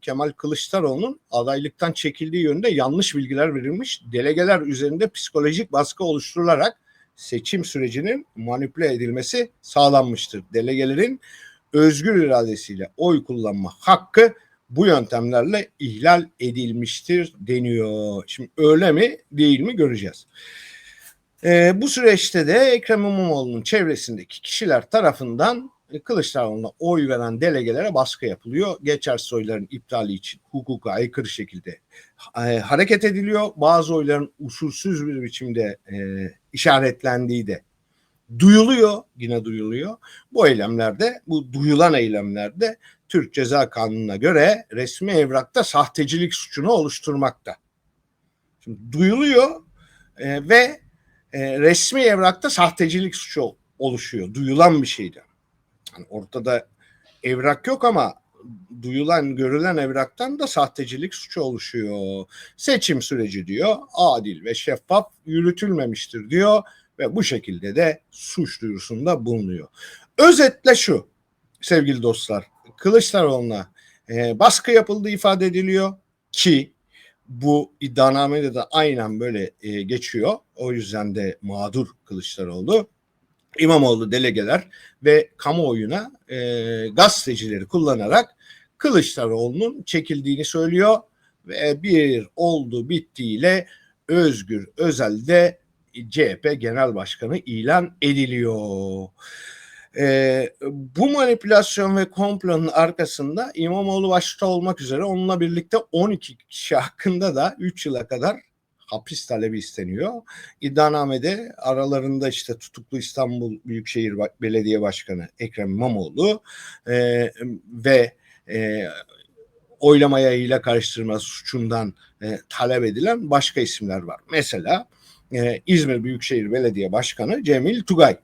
Kemal Kılıçdaroğlu'nun adaylıktan çekildiği yönünde yanlış bilgiler verilmiş. Delegeler üzerinde psikolojik baskı oluşturularak seçim sürecinin manipüle edilmesi sağlanmıştır. Delegelerin özgür iradesiyle oy kullanma hakkı bu yöntemlerle ihlal edilmiştir deniyor. Şimdi öyle mi değil mi göreceğiz. Ee, bu süreçte de Ekrem İmamoğlu'nun çevresindeki kişiler tarafından Kılıçdaroğlu'na oy veren delegelere baskı yapılıyor. Geçersiz oyların iptali için hukuka aykırı şekilde e, hareket ediliyor. Bazı oyların usulsüz bir biçimde e, işaretlendiği de duyuluyor, yine duyuluyor. Bu eylemlerde, bu duyulan eylemlerde Türk Ceza Kanunu'na göre resmi evrakta sahtecilik suçunu oluşturmakta. Şimdi duyuluyor e, ve e, resmi evrakta sahtecilik suçu oluşuyor. Duyulan bir şeydi. Yani ortada evrak yok ama duyulan, görülen evraktan da sahtecilik suçu oluşuyor. Seçim süreci diyor adil ve şeffaf yürütülmemiştir diyor ve bu şekilde de suç duyurusunda bulunuyor. Özetle şu sevgili dostlar Kılıçdaroğlu'na e, baskı yapıldığı ifade ediliyor ki bu iddianamede de aynen böyle e, geçiyor. O yüzden de mağdur Kılıçdaroğlu. İmamoğlu delegeler ve kamuoyuna e, gazetecileri kullanarak Kılıçdaroğlu'nun çekildiğini söylüyor ve bir oldu bittiyle Özgür Özel'de CHP Genel Başkanı ilan ediliyor. Ee, bu manipülasyon ve komplonun arkasında İmamoğlu başta olmak üzere onunla birlikte 12 kişi hakkında da 3 yıla kadar hapis talebi isteniyor. İddianamede aralarında işte tutuklu İstanbul Büyükşehir Belediye Başkanı Ekrem İmamoğlu e, ve e, oylamaya ile karıştırma suçundan e, talep edilen başka isimler var. Mesela e, İzmir Büyükşehir Belediye Başkanı Cemil Tugay,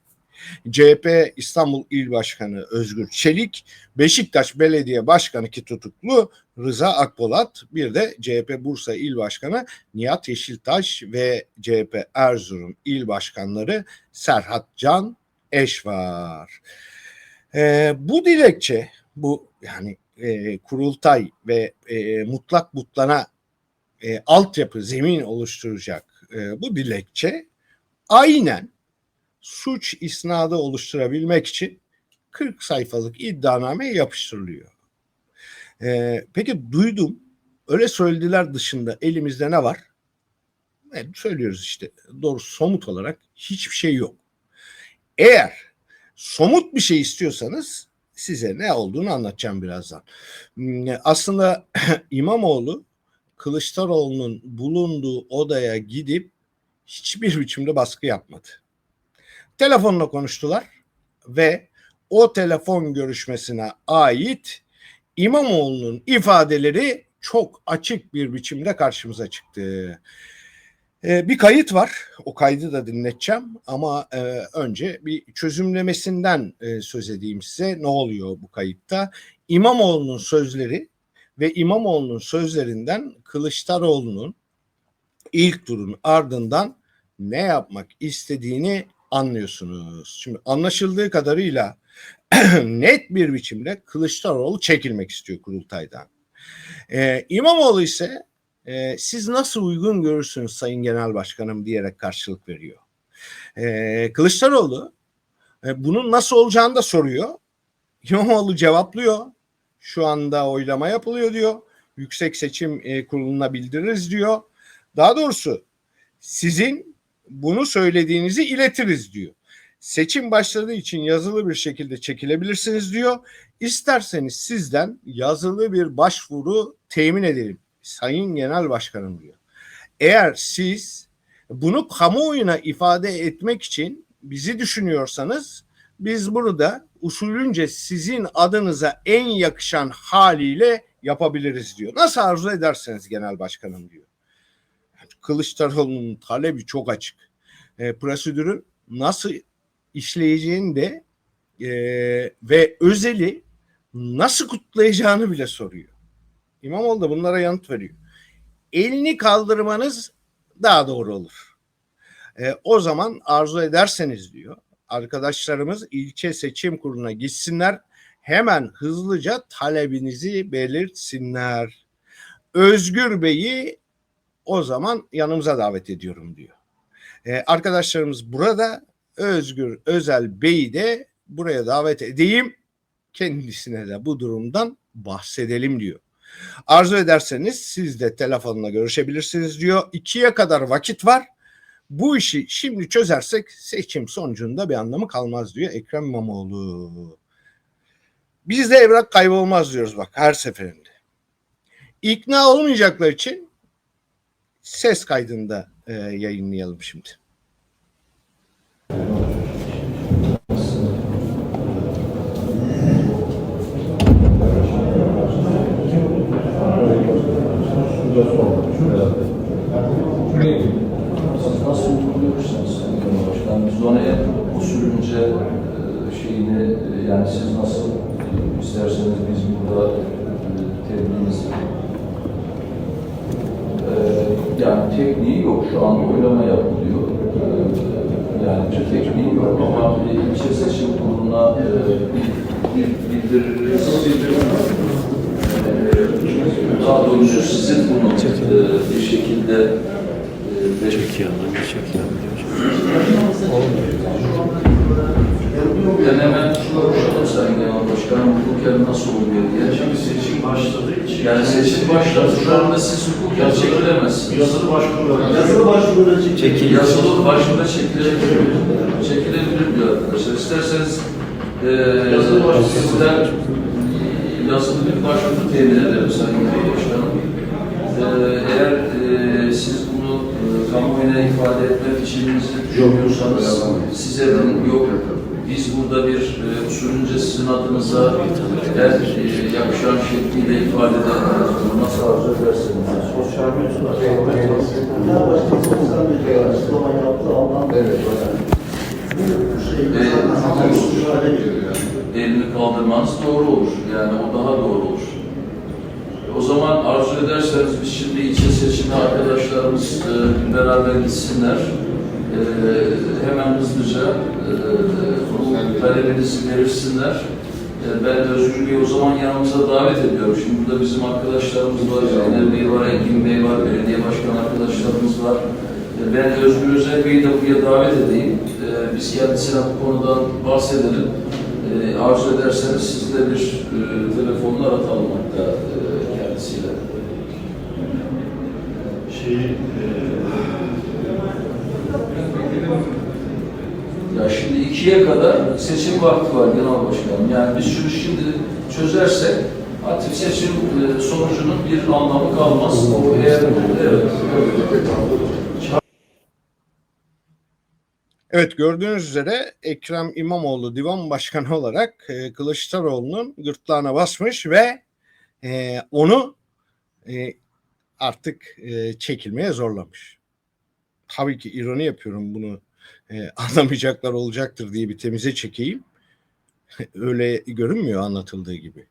CHP İstanbul İl Başkanı Özgür Çelik, Beşiktaş Belediye Başkanı ki tutuklu Rıza Akpolat, bir de CHP Bursa İl Başkanı Nihat Yeşiltaş ve CHP Erzurum İl Başkanları Serhat Can Eş var. E, bu dilekçe, bu yani e, kurultay ve e, mutlak mutlana e, altyapı, zemin oluşturacak e, bu dilekçe aynen suç isnadı oluşturabilmek için 40 sayfalık iddianame yapıştırılıyor. E, peki duydum, öyle söylediler dışında elimizde ne var? Evet, söylüyoruz işte doğru somut olarak hiçbir şey yok. Eğer somut bir şey istiyorsanız size ne olduğunu anlatacağım birazdan. Hmm, aslında İmamoğlu Kılıçdaroğlu'nun bulunduğu odaya gidip hiçbir biçimde baskı yapmadı. Telefonla konuştular ve o telefon görüşmesine ait İmamoğlu'nun ifadeleri çok açık bir biçimde karşımıza çıktı. Ee, bir kayıt var. O kaydı da dinleteceğim ama e, önce bir çözümlemesinden e, söz edeyim size. Ne oluyor bu kayıtta? İmamoğlu'nun sözleri ve İmamoğlu'nun sözlerinden Kılıçdaroğlu'nun ilk turun ardından ne yapmak istediğini anlıyorsunuz. Şimdi anlaşıldığı kadarıyla net bir biçimde Kılıçdaroğlu çekilmek istiyor kurultaydan. Ee, İmamoğlu ise e, siz nasıl uygun görürsünüz Sayın Genel Başkanım diyerek karşılık veriyor. Ee, Kılıçdaroğlu e, bunun nasıl olacağını da soruyor. İmamoğlu cevaplıyor. Şu anda oylama yapılıyor diyor. Yüksek Seçim e, Kurulu'na bildiririz diyor. Daha doğrusu sizin bunu söylediğinizi iletiriz diyor. Seçim başladığı için yazılı bir şekilde çekilebilirsiniz diyor. İsterseniz sizden yazılı bir başvuru temin edelim. Sayın Genel Başkanım diyor. Eğer siz bunu kamuoyuna ifade etmek için bizi düşünüyorsanız biz burada usulünce sizin adınıza en yakışan haliyle yapabiliriz diyor. Nasıl arzu ederseniz genel başkanım diyor. Kılıçdaroğlu'nun talebi çok açık. E, prosedürün nasıl işleyeceğini de e, ve özeli nasıl kutlayacağını bile soruyor. İmamoğlu da bunlara yanıt veriyor. Elini kaldırmanız daha doğru olur. E, o zaman arzu ederseniz diyor arkadaşlarımız ilçe seçim kuruluna gitsinler hemen hızlıca talebinizi belirtsinler. Özgür Bey'i o zaman yanımıza davet ediyorum diyor. Ee, arkadaşlarımız burada Özgür Özel Bey'i de buraya davet edeyim. Kendisine de bu durumdan bahsedelim diyor. Arzu ederseniz siz de telefonla görüşebilirsiniz diyor. İkiye kadar vakit var. Bu işi şimdi çözersek seçim sonucunda bir anlamı kalmaz diyor Ekrem İmamoğlu. Bizde evrak kaybolmaz diyoruz bak her seferinde. İkna olmayacaklar için ses kaydında e, yayınlayalım şimdi. Siz nasıl uyguluyorsanız Sayın Başkan, biz onu en usulünce e, şeyini e, yani siz nasıl e, isterseniz biz burada e, tebliğimizi e, yani tekniği yok şu anda oylama yapılıyor. E, yani bir tekniği yok ama ilçe seçim kuruluna e, bildiririz. E, daha doğrusu sizin bunu e, bir şekilde e, lan, çekiyor. Diye. Şimdi seçim başladığı için Yani seçim başladı. Şu anda siz hukuken çekilemezsiniz. yazılı başvuru yazılı başvuruda Çekil. Yazılı başvuruda çekilebilir. Çekilebilir diyor arkadaşlar. İsterseniz e, Yazılı başvuru. sizden yazılı bir başvuru temin ederim Sayın Başkanım. E, eğer e, siz bunu e, kamuoyuna ifade etmek içinizi düşünüyorsanız size de yok. Biz burada bir e, usulünce sizin adınıza her e, yakışan şekliyle ifade. Bunu nasıl arzu ederseniz. sosyal Evet. Şey, elini kaldırmanız doğru olur. Yani o daha doğru olur. O zaman arzu ederseniz biz şimdi ilçe seçimi arkadaşlarımız e, beraber gitsinler. E, hemen hızlıca e, bu talebinizi verirsinler. E, ben Özgür Bey'i o zaman yanımıza davet ediyorum. Şimdi burada bizim arkadaşlarımız var, Zeynep Bey var, Engin Bey var, belediye başkan arkadaşlarımız var. E, Ben Özgür Özel Bey'i de buraya davet edeyim. E, Biz kendisine bu konudan bahsedelim. E, arzu ederseniz siz de bir e, telefonla aratalım hatta e, kendisiyle. şeyi e, 2'ye kadar seçim vakti var genel başkanım. Yani biz şunu şimdi çözersek artık seçim e, sonucunun bir anlamı kalmaz. O eğer evet. Evet gördüğünüz üzere Ekrem İmamoğlu divan başkanı olarak e, Kılıçdaroğlu'nun gırtlağına basmış ve e, onu e, artık e, çekilmeye zorlamış. Tabii ki ironi yapıyorum bunu e, anlamayacaklar olacaktır diye bir temize çekeyim. Öyle görünmüyor anlatıldığı gibi.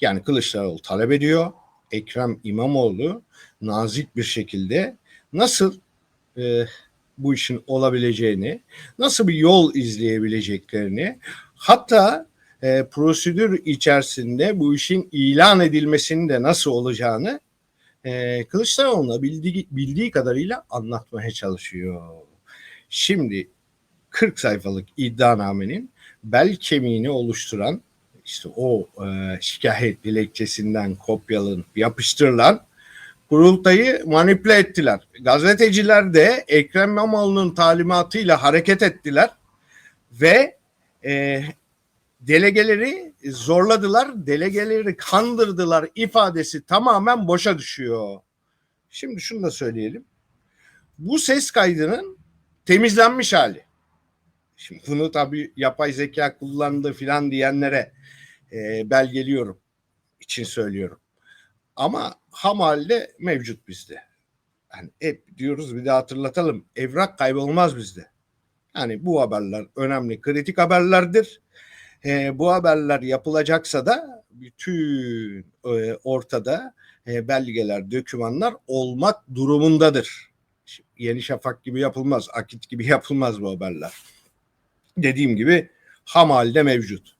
Yani Kılıçdaroğlu talep ediyor. Ekrem İmamoğlu nazik bir şekilde nasıl e, bu işin olabileceğini, nasıl bir yol izleyebileceklerini, hatta e, prosedür içerisinde bu işin ilan edilmesinin de nasıl olacağını e, Kılıçdaroğlu'na bildiği, bildiği kadarıyla anlatmaya çalışıyor. Şimdi 40 sayfalık iddianamenin bel kemiğini oluşturan işte o e, şikayet dilekçesinden kopyalanıp yapıştırılan kurultayı manipüle ettiler. Gazeteciler de Ekrem İmamoğlu'nun talimatıyla hareket ettiler ve e, delegeleri zorladılar, delegeleri kandırdılar ifadesi tamamen boşa düşüyor. Şimdi şunu da söyleyelim. Bu ses kaydının temizlenmiş hali. Şimdi bunu tabii yapay zeka kullandı filan diyenlere e, belgeliyorum için söylüyorum. Ama ham halde mevcut bizde. Yani hep diyoruz bir de hatırlatalım. Evrak kaybolmaz bizde. Yani bu haberler önemli, kritik haberlerdir. E, bu haberler yapılacaksa da bütün e, ortada e, belgeler, dokümanlar olmak durumundadır. Yeni Şafak gibi yapılmaz, Akit gibi yapılmaz bu haberler. Dediğim gibi ham halde mevcut.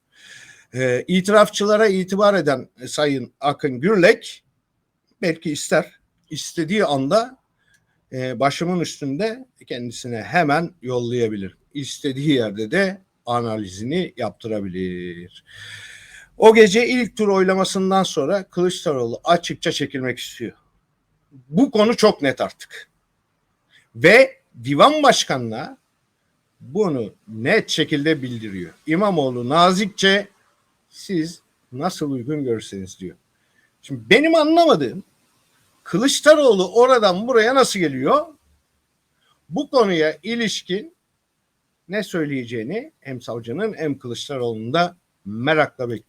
Ee, itirafçılara itibar eden Sayın Akın Gürlek belki ister istediği anda e, başımın üstünde kendisine hemen yollayabilir. İstediği yerde de analizini yaptırabilir. O gece ilk tur oylamasından sonra Kılıçdaroğlu açıkça çekilmek istiyor. Bu konu çok net artık. Ve divan başkanına bunu net şekilde bildiriyor. İmamoğlu nazikçe siz nasıl uygun görürseniz diyor. Şimdi benim anlamadığım Kılıçdaroğlu oradan buraya nasıl geliyor? Bu konuya ilişkin ne söyleyeceğini hem savcının hem Kılıçdaroğlu'nun da merakla bekliyorum.